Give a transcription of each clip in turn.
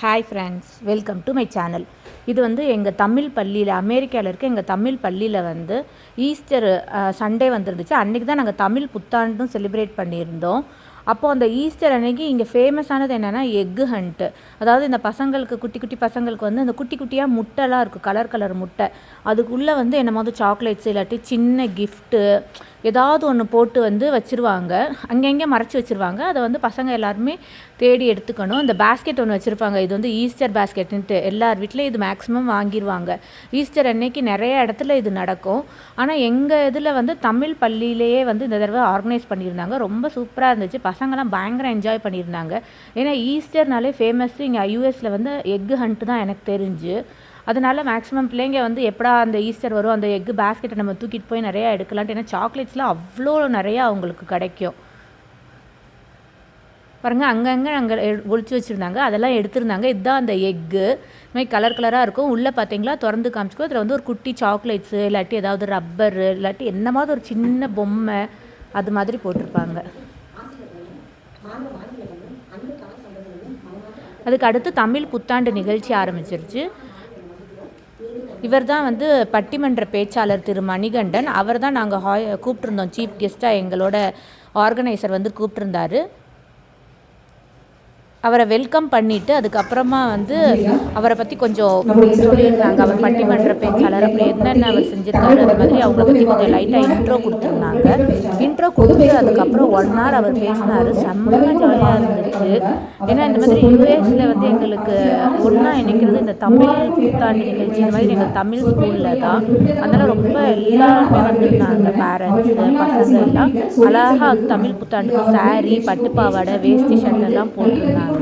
Hi friends welcome to my channel இது வந்து எங்கள் தமிழ் பள்ளியில் அமெரிக்காவில் இருக்க எங்கள் தமிழ் பள்ளியில் வந்து ஈஸ்டர் சண்டே வந்துருந்துச்சு. அன்றைக்கி தான் நாங்கள் தமிழ் புத்தாண்டும் செலிப்ரேட் பண்ணியிருந்தோம். அப்போது அந்த ஈஸ்டர் அன்னைக்கு இங்கே ஃபேமஸானது என்னென்னா எக்கு ஹண்ட்டு அதாவது இந்த பசங்களுக்கு குட்டி குட்டி பசங்களுக்கு வந்து அந்த குட்டி குட்டியாக முட்டைலாம் இருக்கும் கலர் கலர் முட்டை. அதுக்குள்ளே வந்து என்னமாவது சாக்லேட்ஸ் இல்லாட்டி சின்ன கிஃப்ட்டு ஏதாவது ஒன்று போட்டு வந்து வச்சுருவாங்க. அங்கங்கே மறைச்சி வச்சுருவாங்க. அதை வந்து பசங்க எல்லாருமே தேடி எடுத்துக்கணும். இந்த பேஸ்கெட் ஒன்று வச்சுருப்பாங்க. இது வந்து ஈஸ்டர் பேஸ்கெட்டுன்ட்டு எல்லார் வீட்லேயும் இது மேக்ஸிமம் வாங்கிடுவாங்க ஈஸ்டர் அன்னைக்கு நிறைய இடத்துல இது நடக்கும். ஆனால் எங்கள் இதில் வந்து தமிழ் பள்ளியிலேயே வந்து இந்த தடவை ஆர்கனைஸ் பண்ணியிருந்தாங்க. ரொம்ப சூப்பராக இருந்துச்சு. பசங்களாம் பயங்கர என்ஜாய் பண்ணியிருந்தாங்க. ஏன்னா ஈஸ்டர்னாலே ஃபேமஸ் இங்கே யூஎஸில் வந்து எக்கு ஹண்ட்டு தான் எனக்கு தெரிஞ்சு. அதனால மேக்ஸிமம் பிள்ளைங்க வந்து எப்படா அந்த ஈஸ்டர் வரும் அந்த எக் பேஸ்கெட்டை நம்ம தூக்கிட்டு போய் நிறையா எடுக்கலான்ட்டு. ஏன்னா சாக்லேட்ஸ்லாம் அவ்வளோ நிறையா அவங்களுக்கு கிடைக்கும். பாருங்கள் அங்கங்கே அங்கே ஒழிச்சு வச்சுருந்தாங்க அதெல்லாம் எடுத்திருந்தாங்க. இதுதான் அந்த எக்கு இதுமாதிரி கலர் கலராக இருக்கும். உள்ளே பார்த்தீங்களா திறந்து காமிச்சிக்கோ. அதில் வந்து ஒரு குட்டி சாக்லேட்ஸு இல்லாட்டி ஏதாவது ரப்பரு இல்லாட்டி என்ன மாதிரி ஒரு சின்ன பொம்மை அது மாதிரி போட்டிருப்பாங்க. அதுக்கு அடுத்து தமிழ் புத்தாண்டு நிகழ்ச்சி ஆரம்பிச்சிருச்சு. இவர் தான் வந்து பட்டிமன்ற பேச்சாளர் திரு மணிகண்டன். அவர் தான் நாங்கள் ஹாய் கூப்பிட்ருந்தோம் சீஃப் கெஸ்ட்டாக எங்களோட ஆர்கனைசர் வந்து கூப்பிட்ருந்தாரு அவரை வெல்கம் பண்ணிவிட்டு அதுக்கப்புறமா வந்து அவரை பற்றி கொஞ்சம் சொல்லியிருந்தாங்க. அவர் பட்டிமன்ற பேச்சாளர். அப்படி என்னென்ன அவர் செஞ்சுருக்காரு அது மாதிரி அவங்கள பற்றி கொஞ்சம் லைட்டாக இன்ட்ரோ கொடுத்துருந்தாங்க. இன்ட்ரோ கொடுத்து அதுக்கப்புறம் ஒன் ஹவர் அவர் பேசினார். செம்ம ஜாலியாக இருந்துச்சு. ஏன்னா இந்த மாதிரி யூஎஸில் வந்து எங்களுக்கு ஒன்றா இணைக்கிறது இந்த தமிழ் புத்தாண்டு நிகழ்ச்சி இந்த மாதிரி எங்கள் தமிழ் ஸ்கூலில் தான். அதனால் ரொம்ப எல்லாருமே வந்திருந்தாங்க. பேரண்ட்ஸு பசங்க எல்லாம். அழகாக தமிழ் புத்தாண்டுக்கு சாரீ பட்டுப்பாவாடை வேஷ்டி ஷர்ட் எல்லாம் போட்டிருந்தாங்க.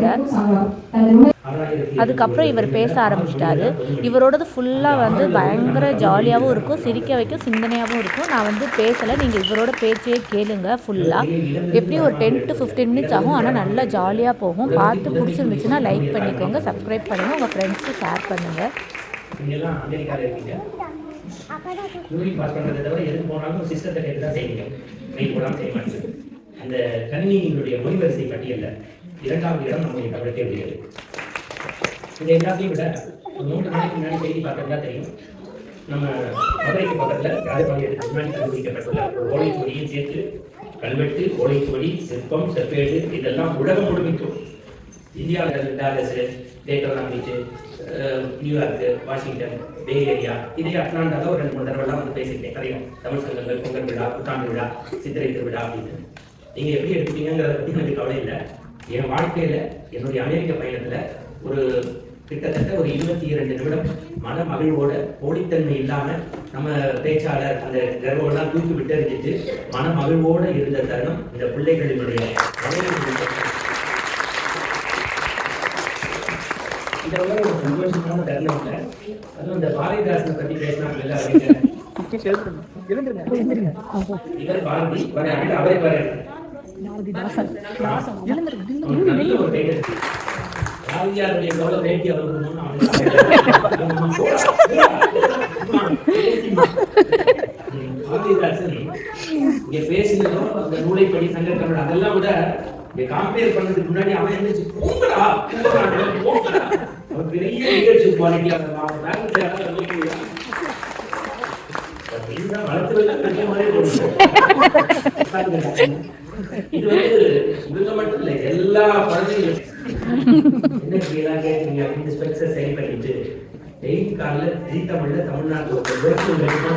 அதுக்கப்புறம் இவர் பேச ஆரம்பிச்சிட்டாரு. இவரோடது ஃபுல்லாக வந்து பயங்கர ஜாலியாகவும் இருக்கும். சிரிக்க வைக்கும் சிந்தனையாகவும் இருக்கும். நான் வந்து பேசலை. நீங்கள் இவரோட பேச்சையே கேளுங்க ஃபுல்லாக எப்படியும் ஒரு டென் டு ஃபிஃப்டீன் மினிட்ஸ் ஆகும். ஆனால் நல்லா ஜாலியாக போகும். பார்த்து பிடிச்சிருந்துச்சுன்னா லைக் பண்ணிக்கோங்க. சப்ஸ்கிரைப் பண்ணுங்கள் உங்கள் ஃப்ரெண்ட்ஸுக்கு ஷேர் பண்ணுங்கள் அந்த கணினியினுடைய மொழிவரிசை பட்டியலில் இரண்டாவது இடம் நம்முடைய தமிழத்தை உடையது இது எல்லாத்தையும் விட ஒரு மூன்று நாளைக்கு முன்னாடி செய்தி பார்த்தா தெரியும் நம்ம மதுரைக்கு பக்கத்தில் ராஜபாளைய முன்னாடி கண்டுபிடிக்கப்பட்டுள்ள ஒரு ஓலைச்சுவடியும் சேர்த்து கல்வெட்டு ஓலைச்சுவடி சிற்பம் செப்பேடு இதெல்லாம் உலகம் முழுமைக்கும். இந்தியாவில் டாலஸ் டேட்டோனா பீச்சு நியூயார்க்கு வாஷிங்டன் பே ஏரியா இதே அட்லாண்டாக ஒரு ரெண்டு மூணு தடவைலாம் வந்து பேசிக்கிட்டேன் தெரியும் தமிழ் சங்கங்கள் பொங்கல் விழா புத்தாண்டு விழா சித்திரை திருவிழா அப்படின்னு. நீங்கள் எப்படி எடுத்துட்டீங்கிறத பற்றி எனக்கு கவலை இல்லை. என் வாழ்க்கையில் என்னுடைய அமெரிக்க பயணத்தில் ஒரு கிட்டத்தட்ட ஒரு இருபத்தி இரண்டு நிமிடம் மன மகிழ்வோட போலித்தன்மை இல்லாமல் நம்ம பேச்சாளர் அந்த கர்வம்லாம் தூக்கி விட்டறிஞ்சிட்டு மன மகிழ்வோட இருந்த தருணம் இந்த பிள்ளைகளினுடைய ஒரு சந்தோஷமான தருணம் இல்லை. அதுவும் இந்த பாரதிதாசனை பற்றி பேசினாங்கல்ல அறிஞர் இவர் பாரதி அவரே வர. நல்ல ஒரு டைட்டில் பாரதியாருடைய எவ்வளவு வேட்டி அவருக்கு பாரதிதாசன் இங்க பேசினதும் அந்த நூலைப்படி சங்க தமிழ் அதெல்லாம் விட கம்பேர் பண்ணதுக்கு முன்னாடி அவன் இருந்துச்சு போங்கடா போங்கடா, போங்கடா. அவன் பெரிய லீடர்ஷிப் குவாலிட்டி அவன் மாதிரி போடுது. இது வந்து இவங்க மட்டும் இல்லை எல்லா குழந்தைகளும் என்ன இப்படியெல்லாம் ஐந்து ஸ்பெக்ஸை சரி பண்ணிட்டு எயிட் காலைல ஜி தமிழ்ல தமிழ்நாட்டில் ஒரு வேர்ச்சல் வேணுமா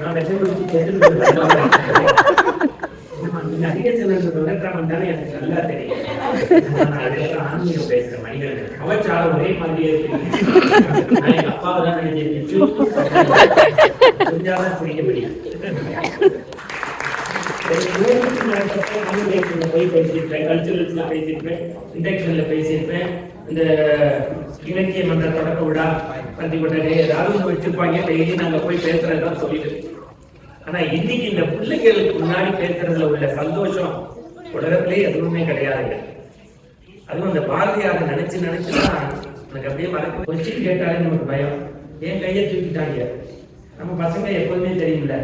நான் செல்வன் தானே எனக்கு நல்லா தெரியும். ஆன்மீகம் மனிதர்கள் ஒரே மாதிரியே இருக்கு. அப்பாவை தான் நினைச்சிருக்கேன் புரிய முடியும். போய் பேசியிருப்பேன் கல்ச்சுரல்ஸில் பேசியிருப்பேன் இண்டக்ஷனில் பேசியிருப்பேன். இந்த இலக்கிய மன்ற தொடக்க விழா பத்தி ஏதாவது வச்சிருப்பாங்க. டெய்லி நாங்கள் போய் பேசுறதுதான் சொல்லிட்டு ஆனா இன்னைக்கு இந்த பிள்ளைகளுக்கு முன்னாடி பேசுறதுல உள்ள சந்தோஷம் உலகத்திலே எதுவுமே கிடையாதுங்க அதுவும் அந்த பாரதியாரை நினைச்சு நினைச்சுதான் எனக்கு அப்படியே மறக்க கொஸ்டின் கேட்டாலே நமக்கு பயம். என் கையை தூக்கிட்டாங்க? நம்ம பசங்க எப்போதுமே தெரியும்ல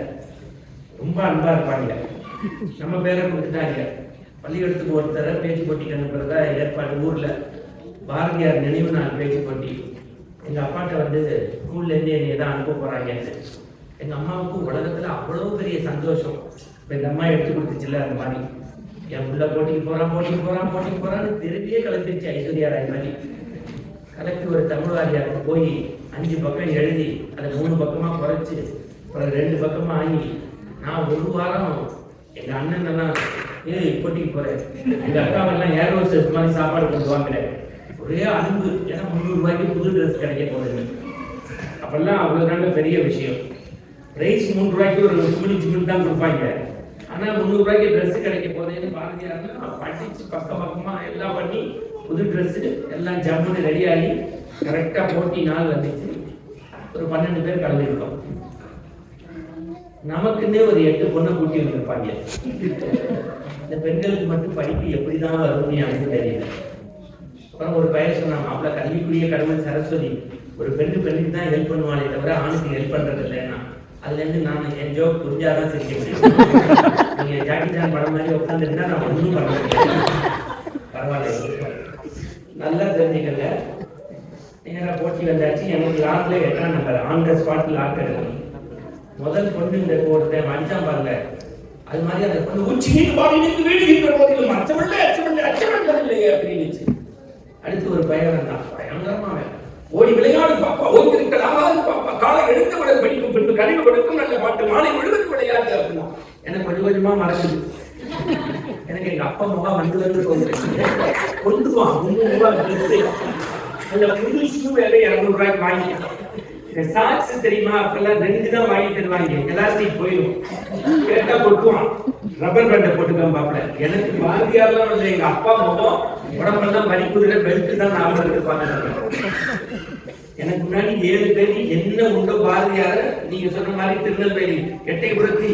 ரொம்ப அன்பா இருப்பாங்க. நம்ம பேரை கொடுத்துட்டாங்க. பள்ளிக்கூடத்துக்கு ஒருத்தர பேச்சு போட்டிக்கு அனுப்புறதா ஏற்பாடு ஊர்ல பாரதியார் நினைவு நாள் பேச்சு போட்டி. எங்க அப்பாட்ட வந்து ஸ்கூல்ல இருந்து என்னைய தான் அனுப்ப போறாங்கன்னு எங்க அம்மாவுக்கு உலகத்துல அவ்வளவு பெரிய சந்தோஷம். இப்ப இந்த அம்மா எடுத்து கொடுத்துச்சுல்ல அந்த மாதிரி. என் உள்ள போட்டிக்கு போறான் போட்டிக்கு போறான் போட்டிக்கு போறான்னு திருப்பியே கலந்துருச்சு ஐஸ்வர்யா ராய் மாதிரி. கலெக்டர் ஒரு தமிழ் வாரியார் போய் அஞ்சு பக்கம் எழுதி அதை மூணு பக்கமா குறைச்சு அப்புறம் ரெண்டு பக்கமா ஆகி நான் ஒரு வாரம் எங்க அண்ணன் தான் ஏய் இப்போட்டி போறேன். எங்க அக்காவெல்லாம் ஏர் ஹோஸ்டர்ஸ் மாதிரி சாப்பாடு கொண்டு வாங்குறேன் ஒரே அன்பு. ஏன்னா முந்நூறு ரூபாய்க்கு புது ட்ரெஸ் கிடைக்க போகுது அப்பெல்லாம் அவ்வளவுதாங்க பெரிய விஷயம். ரைஸ் மூணு ரூபாய்க்கு ஒரு சிமிலி சிமிலி தான் கொடுப்பாங்க. ஆனால் முந்நூறு ரூபாய்க்கு ட்ரெஸ் கிடைக்க போதேன்னு பாரதியார்னா படிச்சு பக்க பக்கமா எல்லாம் பண்ணி புது ட்ரெஸ்ஸு எல்லாம் ஜம்முன்னு ரெடி ஆகி போட்டி நாள் வந்துச்சு. ஒரு பன்னெண்டு பேர் கலந்துருக்கோம் நமக்குன்னே ஒரு எட்டு பொண்ணை கூட்டி வந்திருப்பாங்க. இந்த பெண்களுக்கு மட்டும் படிப்பு எப்படிதான் வரும்னு எனக்கு தெரியல. அப்புறம் ஒரு பையன் சொன்னாங்க மாப்பிள்ள கல்விக்குரிய கடமை சரஸ்வதி ஒரு பெண்ணு பெண்ணுக்கு தான் ஹெல்ப் பண்ணுவாளே தவிர ஆணுக்கு ஹெல்ப் பண்றது இல்லைன்னா அதுல இருந்து நான் என் ஜோக் புரிஞ்சாதான் சிரிக்க முடியும். நீங்க ஜாக்கி ஜான் படம் மாதிரி உட்காந்துருந்தா நான் ஒன்றும் பண்ண முடியாது. பரவாயில்ல நல்லா தெரிஞ்சுக்கல நேரா போட்டி வந்தாச்சு. எனக்கு லாஸ்ட்ல எட்டாம் நம்பர் ஆன் த ஸ்பாட் லாக் எடுக்கணும். முதல் பொண்ணு இந்த ஒருத்தன் அடிச்சான் பாருங்க. அது மாதிரி அந்த பொண்ணு உச்சி நீங்க பாடி நீங்க வேடிக்கிற போதிலும் அச்சமில்லை அச்சமில்லை அச்சமில்லை இல்லையே அப்படின்னுச்சு அடுத்து ஒரு பையன் வந்தான் பயங்கரமா. ஓடி விளையாடு பாப்பா ஓய்ந்திருக்கள் ஆகாது பாப்பா. காலை எழுந்தவுடன் படிப்பு பின்பு கனிவு கொடுக்கும் நல்ல பாட்டு மாலை முழுவதும் விளையாடு அப்படின்னா. எனக்கு கொஞ்சம் கொஞ்சமா மறக்குது. எனக்கு எங்க அப்பா முகம் வந்து வந்து தோணுது. கொண்டு வா முந்நூறு ரூபாய் அந்த புது ஷூ வேலை இரநூறு ரூபாய்க்கு வாங்கிட்டேன். இந்த சாக்ஸ் தெரியுமா? அப்பெல்லாம் ரெண்டு தான் வாங்கி தருவாங்க. எலாஸ்டிக் போயிடும் கேட்டா கொட்டுவான். ரப்பர் பேண்டை போட்டுக்காம பாப்பல எனக்கு பாரதியார்லாம் இல்லை. எங்க அப்பா முகம் உடம்பெல்லாம் மதிப்புதுல பெல்ட் தான் ஞாபகம் இருப்பாங்க பாருங்க எனக்கு முன்னாடி ஏழு பேர் என்ன உண்டோ பாரதியார? நீங்க சொன்ன மாதிரி திருநெல்வேலி எட்டைபுரத்தி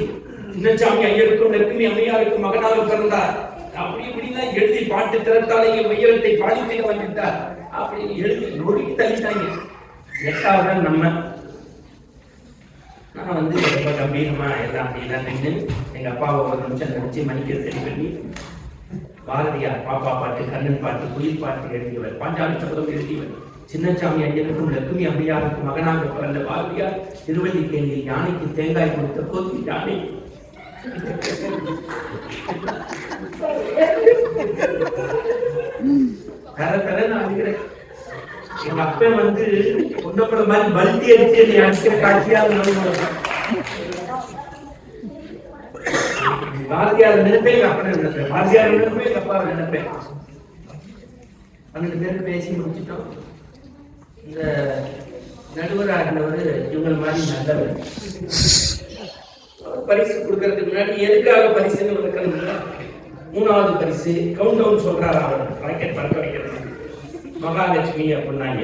சின்னசாமி ஐயருக்கும் நெருக்கமி அம்மையாருக்கும் மகனாக பிறந்தார். அப்படி இப்படிலாம் எழுதி பாட்டு திறத்தாலேயே உயரத்தை பாடித்தே வந்துட்டார். அப்படி எழுதி நொறுக்கி தள்ளிட்டாங்க. எட்டாவது நம்ம நான் வந்து ரொம்ப கம்பீரமா எல்லாம் அப்படிலாம் நின்று எங்க அப்பாவை ஒரு நிமிஷம் நினைச்சு மணிக்க சரி பண்ணி பாரதியார் பாப்பா பாட்டு கண்ணன் பாட்டு குயில் பாட்டு எழுதியவர் பாஞ்சாலி சபதம் எழுதியவர் சின்னச்சாமி ஐயனுக்கும் லட்சுமி அம்மையாருக்கும் மகனாக பிறந்த பாரதியார் திருவள்ளி திருவல்லிக்கேணியில் யானைக்கு தேங்காய் கொடுத்த போது யானை. தர தர நான் அழுகிறேன் எங்க அப்ப வந்து பொண்ணப்பட மாதிரி பல்தி அடிச்சு என்னை அடிக்கிற காட்சியா பாரதியார் நினைப்பே எங்க நினைப்பேன். பாரதியார் நினைப்பே எங்க நினைப்பேன். பன்னெண்டு பேர் பேசி முடிச்சிட்டோம். இந்த நடுவராக இருந்தவர் இவங்க மாதிரி நல்லவர். பரிசு கொடுக்கறதுக்கு முன்னாடி எதுக்காக பரிசுன்னு இருக்கிறது மூணாவது பரிசு கவுண்ட் டவுன் சொல்றாரு அவர். ராக்கெட் பறக்க வைக்கிறது. மகாலட்சுமி அப்படின்னாங்க.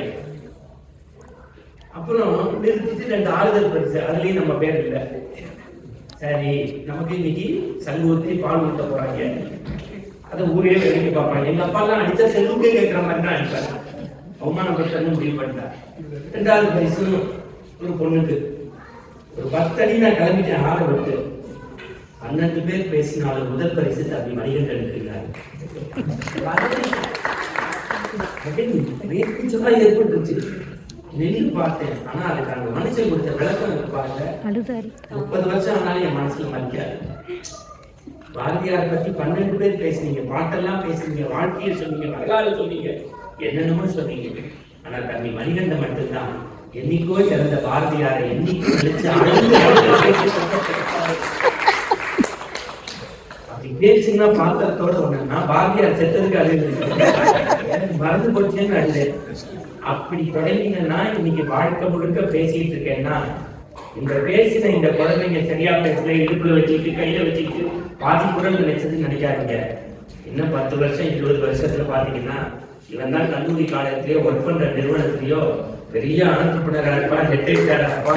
அப்புறம் நிறுத்திட்டு ரெண்டு ஆறுதல் பரிசு அதுலயும் நம்ம பேர் இல்லை. சரி நமக்கு இன்னைக்கு சங்கூர்த்தி பால் ஊட்ட போறாங்க. அதை ஊரே வேடிக்கை பார்ப்பாங்க. எங்க அப்பா எல்லாம் அடிச்சா செல்லுக்கே கேட்கிற மாதிரி தான் அடிப்பாரு பிரச்சனை முடிவு பண்ணிட்டார் ரெண்டாவது பரிசு ஒரு பொண்ணுக்கு. ஒரு பத்தடி நான் கிளம்பிட்டேன் ஆளை விட்டு. பன்னெண்டு பேர் பேசினாலும் முதல் பரிசு தம்பி மணிகண்டன் இருக்கிறார் வேர்க்குச்சலா ஏற்பட்டுருச்சு. நெல்லு பார்த்தேன். ஆனா அதுக்கு அந்த மனுஷன் கொடுத்த விளக்கம் இருக்கு பாருங்க அழுதாரு. முப்பது வருஷம் ஆனாலும் என் மனசுல மதிக்காது. பாரதியார் பத்தி பன்னெண்டு பேர் பேசுனீங்க. பாட்டெல்லாம் பேசுனீங்க. வாழ்க்கையை சொன்னீங்க. வரலாறு சொன்னீங்க. என்னென்னமோ சொன்னீங்க. ஆனா தம்பி மணிகண்டன் மட்டும்தான். என்னைக்கோ இறந்த பாரதியாரை என்னைக்கோ நினைச்சு பாத்திரத்தோட ஒண்ணு. பாரதியார் செத்ததுக்கு அழுது எனக்கு மறந்து போச்சுன்னு அழுது அப்படி தொடங்கினா இன்னைக்கு வாழ்க்கை முழுக்க பேசிட்டு இருக்கேன்னா இந்த பேசின இந்த குழந்தைங்க சரியா பேசல இடுப்புல வச்சுக்கிட்டு கையில வச்சுக்கிட்டு பாதி குரல் நினைச்சது நினைக்காதீங்க. இன்னும் பத்து வருஷம் இருபது வருஷத்துல பாத்தீங்கன்னா இவன் தான் கல்லூரி காலத்திலேயோ ஒர்க் பண்ற நிறுவனத்திலேயோ பெரிய ஆண்டர்பனர் இருப்பா ஹெட் இருப்பா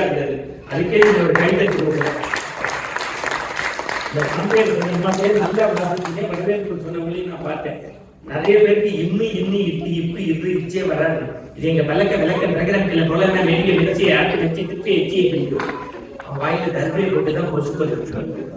அதுக்கே நீங்க ஒரு கை கொடுக்குறேன் நான் பார்த்தேன் நிறைய பேருக்கு இன்னும் இன்னும் இப்படி இப்படி இது இச்சே வராது இது எங்க விளக்க விளக்க நகரத்துல போல நான் வெளிய வச்சு ஆட்டு வச்சு திப்பி எச்சியை பிடிக்கும் அவன் வாயில தர்மையை போட்டு தான் கொசு பதிவு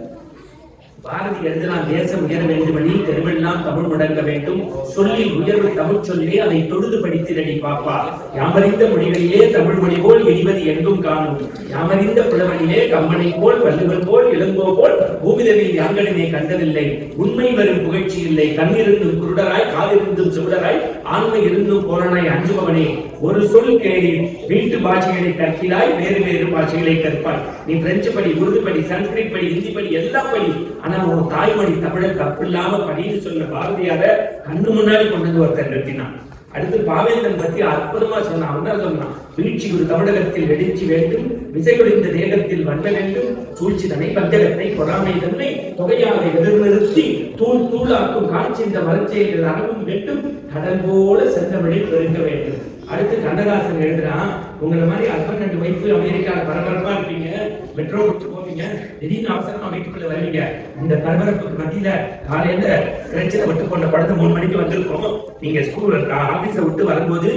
பாரதி எழுதினால் தேசம் உயர வேண்டுமெனில் தெருவெல்லாம் தமிழ் முடங்க வேண்டும். சொல்லி உயர்வு தமிழ் சொல்லி அதை தொழுது படித்திரடி பாப்பா. யாமறிந்த மொழிகளிலே தமிழ் மொழி போல் எரிவது எங்கும் காணும். யாமறிந்த புலவனிலே கம்மனை போல் வள்ளுவர் போல் இளங்கோ போல் பூமிதவில் யாங்கடமே கண்டதில்லை. உண்மை வரும் புகழ்ச்சி இல்லை. கண்ணிருந்தும் குருடராய் காதிருந்தும் சுடராய் ஆண்மை இருந்தும் போலனாய் அஞ்சுபவனே. ஒரு சொல் கேடி வீட்டு பாஷைகளை கற்கிறாய் வேறு வேறு பாஷைகளை கற்பாய். நீ பிரெஞ்சு படி உருது படி சன்ஸ்கிரிட் படி ஹிந்தி படி எல்லா படி. ஆனா உன் தாய்மொழி தமிழர் தப்பில்லாம படின்னு சொன்ன பாரதியார கண்ணு முன்னாடி கொண்டு வந்து ஒருத்தர் நிறுத்தினான் அடுத்து பாவேந்தன் பத்தி அற்புதமா சொன்னான். அவன் தான் சொன்னான்? வீழ்ச்சி ஒரு தமிழகத்தில் வெடிச்சி வேண்டும் விசையொழிந்த தேகத்தில் வந்த வேண்டும் சூழ்ச்சி தனை பஞ்சகத்தை பொறாமை தன்னை தொகையாக எதிர்நிறுத்தி தூள் தூளாக்கும் காட்சி இந்த மரச்செயல்கள் அறவும் வெட்டும் கடல் போல சென்றபடி பெருங்க வேண்டும். அடுத்து கண்ணதாசன் எழுதுறான் உங்களை மாதிரி ஹஸ்பண்ட் அண்ட் ஒய்ஃப் அமெரிக்கால பரபரப்பா இருப்பீங்க மெட்ரோ விட்டு போவீங்க திடீர்னு அவசரமா வீட்டுக்குள்ள வருவீங்க. இந்த பரபரப்புக்கு மத்தியில காலையில பிரச்சனை விட்டு கொண்ட படத்தை மூணு மணிக்கு வந்திருக்கோம். நீங்க ஸ்கூல் ஆபீஸ விட்டு வரும்போது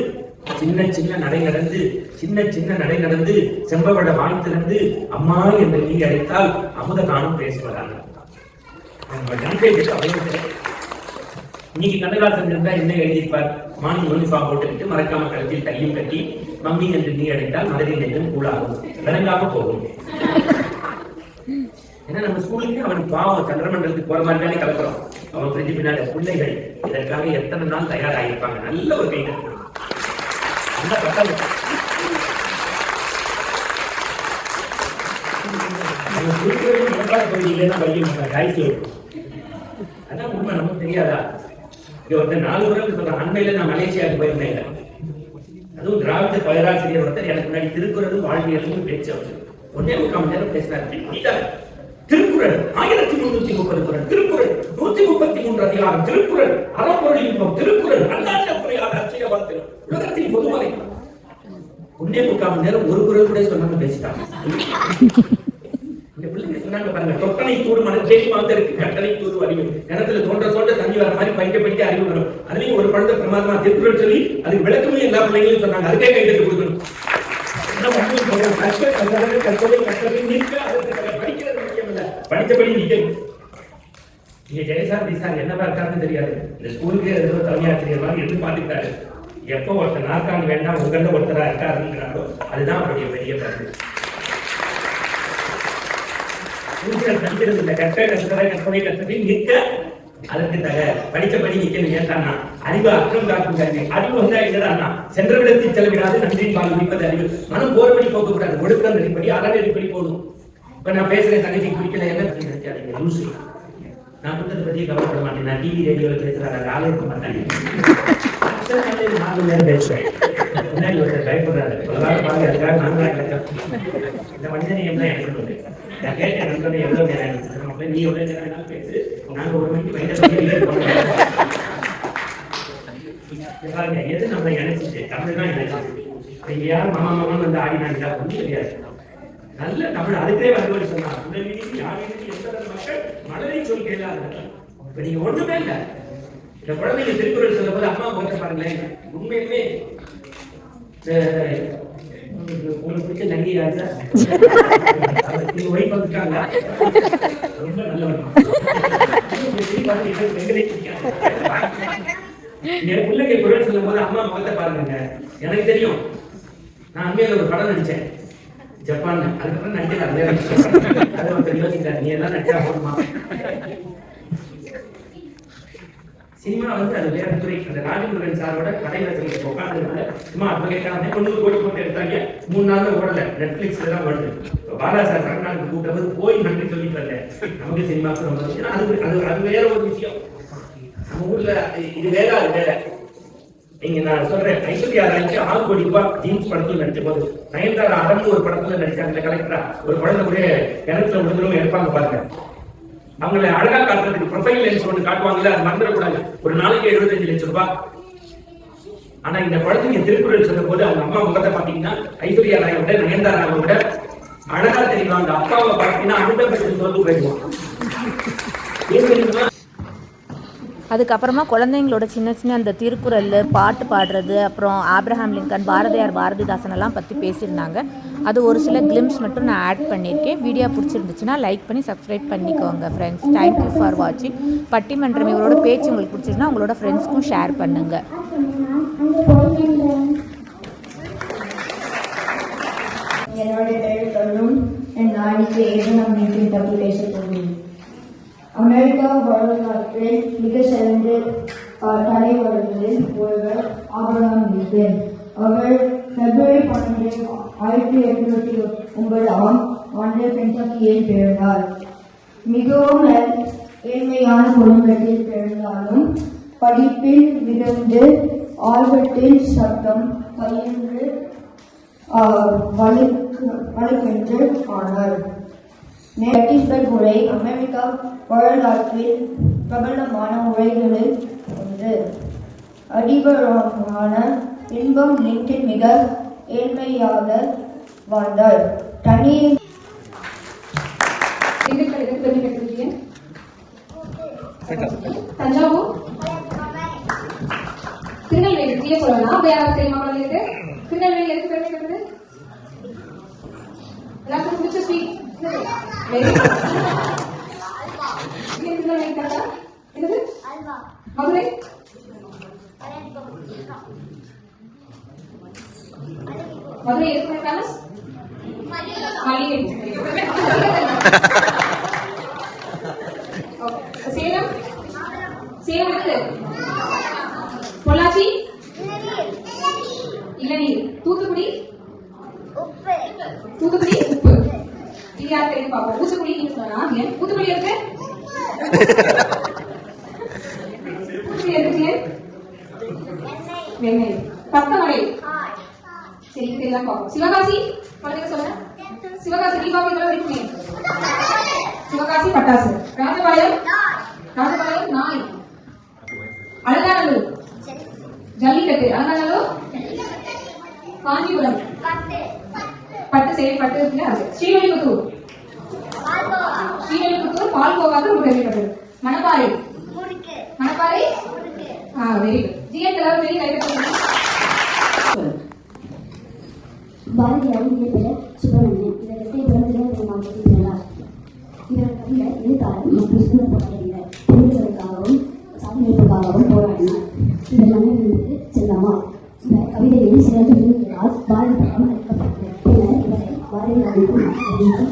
சின்ன சின்ன நடை நடந்து சின்ன சின்ன நடை நடந்து செம்பவட வாய் திறந்து அம்மா என்று நீ அழைத்தால் அமுத காணும் பேசுவதாக நம்ம ஜனபேஜுக்கு இன்னைக்கு கண்ணதாசன் இருந்தா என்ன எழுதியிருப்பார்? மார்னிங் யூனிஃபார்ம் போட்டுக்கிட்டு மறக்காம கழுத்தில் கையும் கட்டி மம்மி என்று நீ அடைந்தால் மதுரை நெஞ்சும் கூடாகும் விளங்காம போகும். ஏன்னா நம்ம ஸ்கூலுக்கு அவன் பாவம் சந்திரமண்டலத்துக்கு போற மாதிரி தானே கலக்கிறோம். அவன் பிரிஞ்சு பின்னாடி பிள்ளைகள் இதற்காக எத்தனை நாள் தயாராகிருப்பாங்க நல்ல ஒரு கை தட்டணும். நல்ல பட்டம். பகுதியில தான் அதான் உண்மை நமக்கு தெரியாதா? இங்க ஒருத்தர் நாலு முறை சொல்றேன் அண்மையில நான் மலேசியாவுக்கு போயிருந்தேன் அதுவும் திராவிட பேராசிரியர் ஒருத்தர் எனக்கு முன்னாடி திருக்குறளும் வாழ்வியலும் பேச்சவர் ஒன்னே முக்கால் மணி நேரம் பேசினார். திருக்குறள் ஆயிரத்தி முன்னூத்தி முப்பது குரல். திருக்குறள் நூத்தி முப்பத்தி மூன்று அதிகாரம். திருக்குறள் அறப்பொருள் இன்பம். திருக்குறள் அல்லாத முறையாக அச்சய உலகத்தின் பொதுமறை. ஒன்னே முக்கால் மணி நேரம் ஒரு குரல் கூட சொன்னாங்க பேசிட்டாங்க. சொன்னாங்க பாருங்க. தொட்டனை தூடு மன தேடி மாந்தருக்கு கட்டளை தூடு அறிவு கிணத்துல தோன்ற தோன்ற தண்ணி வர மாதிரி படிக்க படிக்க அறிவு வரும். அதுலயும் ஒரு படத்தை பிரமாதமா திருக்குறள் சொல்லி அதுக்கு விளக்கமும் எல்லா பிள்ளைங்களும் சொன்னாங்க. அதுக்கே கைத்தட்டு கொடுக்கணும். என்ன பண்ணுவோம் சொல்றோம்? கற்க, கற்றவர்கள் கற்பதை, கற்றதை நிற்க, அதற்கு தக்க படிக்கிறது முக்கியம் இல்ல. படித்தபடி நிற்கணும். இங்க ஜெயசாந்தி சார் என்னவா இருக்காருன்னு தெரியாது. இந்த ஸ்கூலுக்கு ஏதோ தலைமையாசிரியர் மாதிரி எடுத்து பாத்துக்கிட்டாரு எப்போ ஒருத்தர் நாற்காலி வேண்டாம் உங்கள ஒருத்தரா இருக்காருங்கிறாரோ அதுதான் அவருடைய பெரிய பங்கு பூஜை கற்கிறது இந்த கற்ற கற்றதை கற்பனை கற்றதை நிற்க அதற்கு தக படித்தபடி நிற்கணும் அறிவு அற்றம் காக்கும் கல்வி அறிவு வந்தா சென்ற விடத்தில் செலவிடாது நன்றியின் அறிவு. மனம் போர்படி போக கூடாது ஒடுக்கம் நெறிப்படி அறநெறிப்படி இப்ப நான் பேசுறேன் தங்கச்சி குடிக்கல என்ன பத்தி நினைக்காதீங்க லூசு. நான் புத்தகத்தை பத்தி கவலைப்பட மாட்டேன். நான் டிவி ரேடியோல பேசுறேன் ஆளே இருக்க நாலு பேசுறேன் முன்னாடி ஒருத்தர் பயப்படுறாரு. அதுக்காக நான் இந்த மனித தான் எனக்கு உண்டு. நான் எவ்வளவு நேரம் எனக்கு நீ எவ்வளவு நேரம் வேணாலும் பேசு. நாங்க ஒரு மணிக்கு வயதை எது நம்ம இணைச்சிச்சு? தமிழ் தான் இணைச்சிச்சு. இங்க மாமா மாமான்னு வந்து ஆடினாங்க ஒன்றும் தெரியாது. நல்ல தமிழ் அதுக்கே வந்து சொன்னா எந்த மக்கள்? மனதை சொல் கேளார்கள் இப்ப நீங்க ஒண்ணுமே இல்ல. இந்த குழந்தைங்க திருக்குறள் சொல்லும் போது அம்மா போட்ட பாருங்களேன். உண்மையுமே உங்களுக்கு பிடிச்ச நன்றி யாரு சார் ஒய்ஃப் வந்துட்டாங்க ரொம்ப என் பிள்ளைங்க குரல் சொல்லும் போது அம்மா முகத்தை பாருங்க எனக்கு தெரியும் நான் அங்கே ஒரு படம் நடிச்சேன் ஜப்பான் அதுக்கப்புறம் நடிக்கல அதே அது ஒருத்தர் யோசிக்கிறார் நீ எல்லாம் நடிச்சா போதுமா? சினிமா வந்து அது வேற துறை. அந்த ராஜமுருகன் சாரோட கதை வசதி உட்காந்துருந்தாங்க சும்மா அட்வொகேட்டாக தொண்ணூறு கோடி போட்டு எடுத்தாங்க. மூணு நாள் ஓடல. நெட்ஃபிளிக்ஸ்ல தான் ஓடுது. பாலா சார் தமிழ்நாட்டுக்கு கூட்டவர் போய் நன்றி சொல்லிட்டு வரல நமக்கு சினிமாவுக்கு ரொம்ப ஏன்னா அது அது அது வேற ஒரு விஷயம். நம்ம ஊர்ல இது வேற அது வேற. நீங்க நான் சொல்றேன். ஐஸ்வர்யா ராய்க்கு ஆறு கோடி ரூபாய் ஜீன்ஸ் படத்துல நடிச்ச போது நயன்தாரா அடம்பு ஒரு படத்துல நடிச்சாங்க. கலெக்டரா ஒரு குழந்தை கூட கிணத்துல விழுந்துரும் எடுப்பாங்க பாருங்க. அவங்களை அழகா காட்டுறதுக்கு ப்ரொஃபைல் லென்ஸ் ஒன்று காட்டுவாங்கல்ல அது மறந்துடக்கூடாது. ஒரு நாளைக்கு எழுபத்தஞ்சு லட்சம் ரூபாய் ஆனா இந்த படத்துக்கு திருக்குறள் சொல்லும் போது அவங்க அம்மா முகத்தை பாத்தீங்கன்னா ஐஸ்வர்யா ராயை விட நயன்தாராவை விட அழகா தெரியும்? அந்த அப்பாவை பார்த்தீங்கன்னா அனுபவத்தில் பச்சன் தோத்து போயிடுவான். ஏன் தெரியுமா? அதுக்கப்புறமா குழந்தைங்களோட சின்ன சின்ன அந்த திருக்குறள் பாட்டு பாடுறது அப்புறம் ஆப்ரஹாம் லிங்கன் பாரதியார் பாரதிதாசன் எல்லாம் பற்றி பேசியிருந்தாங்க. அது ஒரு சில கிளிம்ஸ் மட்டும் நான் ஆட் பண்ணியிருக்கேன். வீடியோ பிடிச்சிருந்துச்சுன்னா லைக் பண்ணி சப்ஸ்கிரைப் பண்ணிக்கோங்க ஃப்ரெண்ட்ஸ் தேங்க்யூ ஃபார் வாட்சிங் பட்டிமன்றம் இவரோட பேச்சு உங்களுக்கு பிடிச்சிருந்தா உங்களோட ஃப்ரெண்ட்ஸ்க்கும் ஷேர் பண்ணுங்கள் என்னோட பேர் தருண் நான் இன்னைக்கு நம்ம மீட்டிங் பற்றி பேச போகிறேன் அமெரிக்கா வரலாற்றில் மிக சிறந்த தலைவர்களில் ஒருவர் ஆபிரகாம் லிங்கன் அவர் பிப்ரவரி பன்னெண்டு ஆயிரத்தி எட்நூத்தி ஒன்பதாம் ஆண்டு பென்டக்கியில் பிறந்தார். மிகவும் ஏழ்மையான குடும்பத்தில் பிறந்தாலும் படிப்பில் மிகுந்து ஆல்பர்ட்டின் சட்டம் பயின்று வழக்கு வழக்கென்று ஆனார். சத்தீஸ்கர் உரை அமெரிக்கா வரலாற்றில் பிரபலமான உரைகளில் ஒன்று. அதிபரமான இன்பம் லிங்கன் மிக ஏழ்மையாக வாழ்ந்தார். தனி தஞ்சாவூர். திருநெல்வேலி சொல்லலாம் அப்ப யாராவது தெரியுமா குழந்தைகளுக்கு? திருநெல்வேலி எதுக்கு பெருமை எல்லாருக்கும் பிடிச்ச ஸ்வீட் வெரி திருநெல்வேலி கரெக்டா என்னது மதுரை. மதுரை எதுக்கு மல்லிகை Okay. சேலம் சேலம் என்னது பொள்ளாச்சி இளநீர் தூத்துக்குடி தூத்துக்குடி உப்பு இது யார் தெரியும் பார்ப்போம் ஊத்துக்குடி நீங்க சொன்னா ஏன் தூத்துக்குடி இருக்கு தூத்துக்குடி இருக்கு வெண்ணெய். பத்தமடை சரி இது எல்லாம் பார்ப்போம் சிவகாசி குழந்தைங்க சொல்லுங்க. சிவகாசி தீபாவளி கூட இருக்குமே சிவகாசி பட்டாசு. ராஜபாளையம்? ராஜபாளையம் நாய். அலங்காநல்லூர் ஜல்லிக்கட்டு. அலங்காநல்லூர் காஞ்சிபுரம். பட்டு சேவை பட்டு இருக்குல்ல அது. ஸ்ரீவெளிபுத்தூர் ஸ்ரீவல்லிபுத்தூர் பால்கோவாக்கு ரொம்ப கேள்விப்பட்டது மணப்பாறை. மணப்பாறை? ஆ வெரி குட் ஜிஎன் எல்லாரும் பெரிய கைப்பற்றுங்க பாரதியார் இயற்பெயர் சுப்பிரமணியன் இவர் எஸ்ஐபுரம் திருவண்ணாமலை மாவட்டத்தில் பிறந்தார் இவர் கவிஞர் எழுத்தாளர் மற்றும் சுதந்திர போராளிகள் பெண்களுக்காகவும் சாதனைகளுக்காகவும் போராடினார். இவர் மனைவி இவர் பாரதி அளிக்கப்பட்டது. பின்னர் இவரை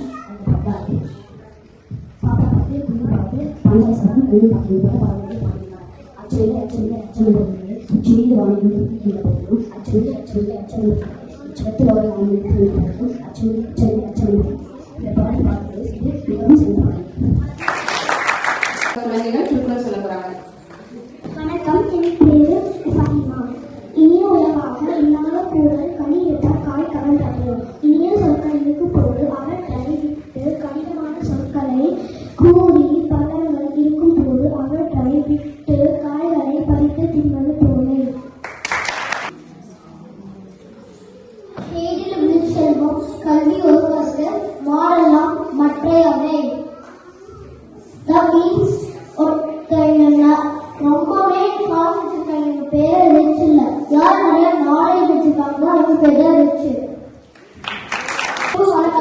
பாடுவது இது மிகவும் சிறந்த பாடல் குழந்தைகள் திருக்குறள் சொல்ல போறாங்க வணக்கம் என் பேரு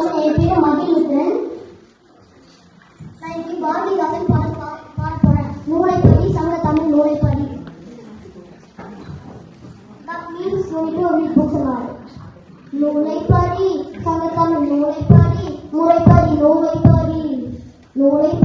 வணக்கம் என் பேர் மகிழ்வுடன் நான் இன்னைக்கு பாரதிதாசன் பாட பாட போறேன் நூலைப்படி சங்க Tamil நூலைப்படி That means you need to read books a lot. நூலைப்படி சங்க தமிழ் நூலைப்படி முறைப்படி நூலைப்படி நூலைப்படி